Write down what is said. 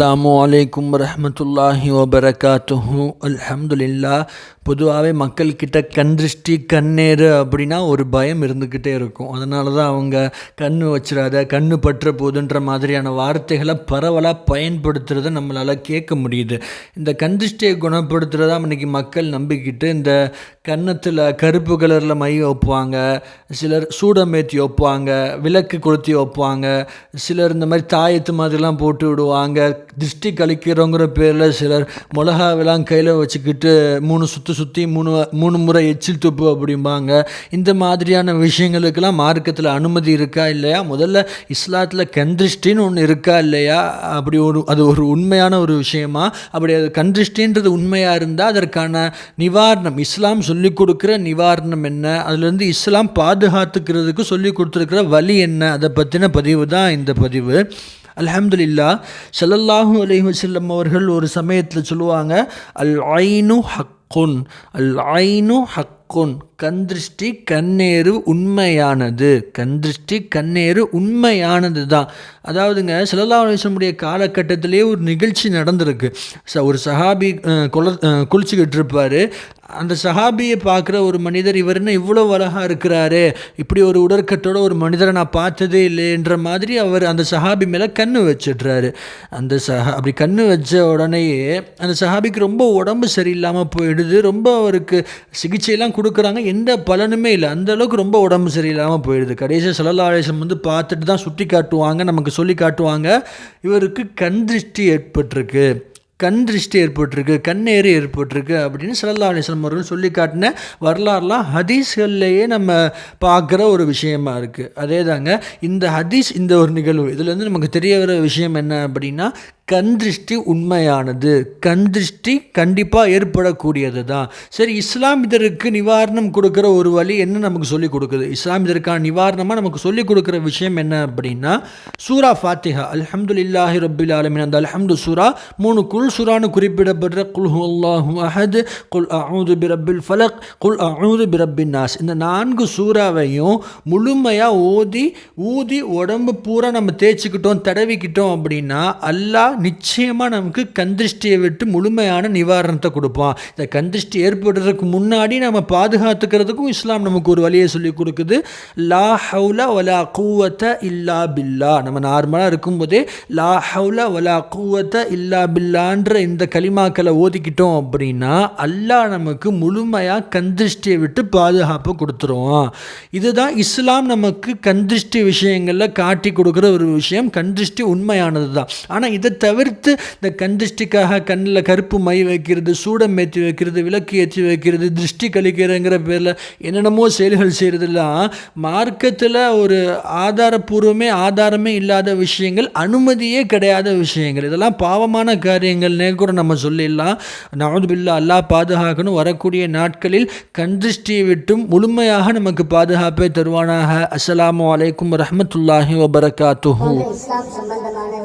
அஸ்லாம் அலைக்கும் வரஹ்மத்துல்லாஹி வபரகாத்துஹு அல்ஹம்துலில்லா பொதுவாகவே மக்கள்கிட்ட கண் திருஷ்டி கண்ணேறு அப்படின்னா ஒரு பயம் இருந்துக்கிட்டே இருக்கும். அதனால தான் அவங்க கண் வச்சிடாத கண்ணு பற்ற போதுன்ற மாதிரியான வார்த்தைகளை பரவலாக பயன்படுத்துகிறத நம்மளால் கேட்க முடியுது. இந்த கண் திருஷ்டியை குணப்படுத்துகிறதா இன்றைக்கி மக்கள் நம்பிக்கிட்டு இந்த கன்னத்தில் கருப்பு கலரில் மை வைப்பாங்க சிலர் சூடமேத்தி வைப்பாங்க விளக்கு கொளுத்தி வைப்பாங்க சிலர் இந்த மாதிரி தாயத்து மாதிரிலாம் போட்டு விடுவாங்க திருஷ்டி கழிக்கிறோங்கிற பேரில் சிலர் மிளகாவெல்லாம் கையில் வச்சுக்கிட்டு மூணு சுற்றி சுற்றி மூணு மூணு முறை எச்சில் துப்பு அப்படிம்பாங்க. இந்த மாதிரியான விஷயங்களுக்கெல்லாம் மார்க்கத்தில் அனுமதி இருக்கா இல்லையா? முதல்ல இஸ்லாத்தில் கந்திருஷ்டின்னு ஒன்று இருக்கா இல்லையா? அப்படி ஒரு அது ஒரு உண்மையான ஒரு விஷயமா? அப்படி அது கண்திருஷ்டின்றது உண்மையாக இருந்தால் அதற்கான நிவாரணம் இஸ்லாம் சொல்லிக் கொடுக்குற நிவாரணம் என்ன? அதுலேருந்து இஸ்லாம் பாதுகாத்துக்கிறதுக்கு சொல்லி கொடுத்துருக்கிற வழி என்ன? அதை பற்றின பதிவு தான் இந்த பதிவு. அலமதுல்லா ஸல்லல்லாஹு அலைஹி வஸல்லம் அவர்கள் ஒரு சமயத்தில் சொல்லுவாங்க அல் ஐனு ஹக்குன் அல் ஐனு ஹக் கொன் கந்திருஷ்டி கண்ணேறு உண்மையானது. கந்திருஷ்டி கண்ணேறு உண்மையானது தான் அதாவதுங்க ஸல்லல்லாஹு அலைஹி காலகட்டத்திலே ஒரு நிகழ்ச்சி நடந்திருக்கு. ச ஒரு சஹாபி அஹ், குல குளிச்சுக்கிட்டு இருப்பார். அந்த சஹாபியை பார்க்குற ஒரு மனிதர் இவர் என்ன இவ்வளோ அழகாக இருக்கிறாரு? இப்படி ஒரு உடற்கட்டோட ஒரு மனிதரை நான் பார்த்ததே இல்லைன்ற மாதிரி அவர் அந்த சஹாபி மேலே கண்ணு வச்சிடுறாரு. அந்த சஹா அப்படி கண்ணு வச்ச உடனேயே அந்த சஹாபிக்கு ரொம்ப உடம்பு சரியில்லாமல் போயிடுது. ரொம்ப அவருக்கு சிகிச்சையெல்லாம் கொடுக்குறாங்க. எந்த பலனுமே இல்லை. அந்த அளவுக்கு ரொம்ப உடம்பு சரியில்லாமல் போயிடுது. கடைசியாக சலல்லாலேசம் வந்து பார்த்துட்டு தான் சுட்டி காட்டுவாங்க நமக்கு சொல்லி காட்டுவாங்க. இவருக்கு கண் திருஷ்டி ஏற்பட்டிருக்கு. கண் திருஷ்டி ஏற்பட்டிருக்கு. கண்ணேறு ஏற்பட்டிருக்கு அப்படின்னு சல்லா அலிஸ்லாம் அவர்கள் சொல்லி காட்டின வரலாறுலாம் ஹதீஸ்கள்லேயே நம்ம பார்க்குற ஒரு விஷயமா இருக்குது அதே தாங்க இந்த ஹதீஸ் இந்த ஒரு நிகழ்வு இதுலேருந்து நமக்கு தெரிய வர விஷயம் என்ன அப்படின்னா கண் திருஷ்டி உண்மையானது. கண் திருஷ்டி கண்டிப்பாக ஏற்படக்கூடியது தான். சரி இஸ்லாமிதருக்கு நிவாரணம் கொடுக்குற ஒரு வழி என்ன நமக்கு சொல்லி கொடுக்குது? இஸ்லாம் நிவாரணமாக நமக்கு சொல்லி கொடுக்குற விஷயம் என்ன அப்படின்னா சூரா ஃபாத்திஹா. அல்ஹம்துலில்லாஹி ரபில் ஆலமின். அந்த அல்ஹம்து சூரா மூணு குல் சூரான்னு குறிப்பிடப்படுற குல் அல்லாஹு அஹத் குல் அவுது பிரபில் ஃபலக் குல் அவுது பிரபின் நாஸ். இந்த நான்கு சூறாவையும் முழுமையாக ஓதி ஊதி உடம்பு பூரா நம்ம தேய்ச்சிக்கிட்டோம் தடவிக்கிட்டோம் அப்படின்னா அல்லாஹ் நிச்சயமாக நமக்கு கந்திருஷ்டியை விட்டு முழுமையான நிவாரணத்தை கொடுப்பான். இந்த கந்திருஷ்டி ஏற்படுறதுக்கு முன்னாடி நம்ம பாதுகாத்துக்கிறதுக்கும் இஸ்லாம் நமக்கு ஒரு வழியை சொல்லி கொடுக்குது. லா ஹவுல வலா கூவத்த இல்லா பில்லா. நம்ம நார்மலாக இருக்கும்போதே லா ஹவுல வலா கூவத்த இல்லா பில்லான்ற இந்த களிமாக்களை ஓதிக்கிட்டோம் அப்படின்னா அல்லாஹ் நமக்கு முழுமையாக கந்திருஷ்டியை விட்டு பாதுகாப்பு கொடுத்துருவான். இதுதான் இஸ்லாம் நமக்கு கந்திருஷ்டி விஷயங்களில் காட்டி கொடுக்குற ஒரு விஷயம். கந்திருஷ்டி உண்மையானது தான் ஆனால் இதை தவிர்த்து இந்த கந்திருஷ்டிக்காக கண்ணில் கருப்பு மை வைக்கிறது சூடம் ஏற்றி வைக்கிறது விளக்கு ஏற்றி வைக்கிறது திருஷ்டி கழிக்கிறங்கிற பேரில் என்னென்னமோ செயல்கள் செய்கிறதுலாம் மார்க்கத்தில் ஒரு ஆதாரபூர்வமே ஆதாரமே இல்லாத விஷயங்கள் அனுமதியே கிடையாத விஷயங்கள். இதெல்லாம் பாவமான காரியங்கள்னே கூட நம்ம சொல்லிடலாம். நவது பில்லா பாதுகாக்கணும். வரக்கூடிய நாட்களில் கந்திருஷ்டியை விட்டும் முழுமையாக நமக்கு பாதுகாப்பை தருவானாக. அஸ்ஸலாமு அலைக்கும் ரஹமத்துல்லாஹி வபரகாத்துஹு. போன்ற